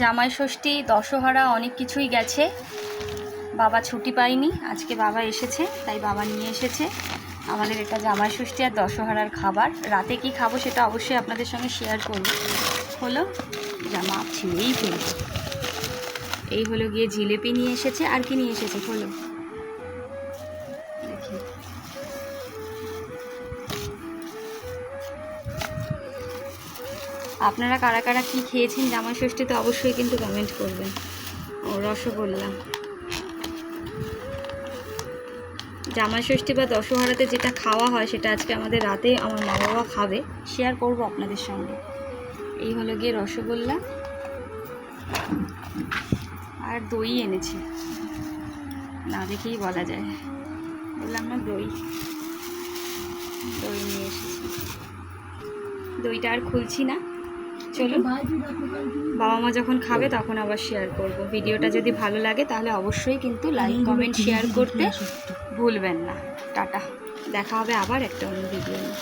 জামাই ষষ্ঠী, দশহারা অনেক কিছুই গেছে। বাবা ছুটি পায়নি, আজকে বাবা এসেছে, তাই বাবা নিয়ে এসেছে। আমাদের এটা জামাই ষষ্ঠী আর দশহরার খাবার। রাতে কি খাব সেটা অবশ্যই আপনাদের সঙ্গে শেয়ার করব। হলো জামা ছিঁড়েই ফেলব এই হলো গিয়ে জিলেপি নিয়ে এসেছে, আর কি নিয়ে এসেছে, হলো। দেখি। আপনারা কারা কারা কী খেয়েছেন জামাই ষষ্ঠীতে অবশ্যই কিন্তু কমেন্ট করবেন। ও রসগোল্লা। জামাই ষষ্ঠী বা দশহরাতে যেটা খাওয়া হয় সেটা আজকে আমাদের রাতে আমার মা বাবা খাবে। শেয়ার করব আপনাদের সঙ্গে। এই হলো গিয়ে রসগোল্লা। আর দই এনেছি। না দেখেই বলা যায়। বললাম না দই। দই নিয়ে এসেছি। দইটা আর খুলছি না। চলুন বাবা মা যখন খাবে তখন আবার শেয়ার করব। ভিডিওটা যদি ভালো লাগে তাহলে অবশ্যই কিন্তু লাইক কমেন্ট শেয়ার করতে ভুলবেন না। টাটা। দেখা হবে আবার একটা অন্য ভিডিও নিয়ে।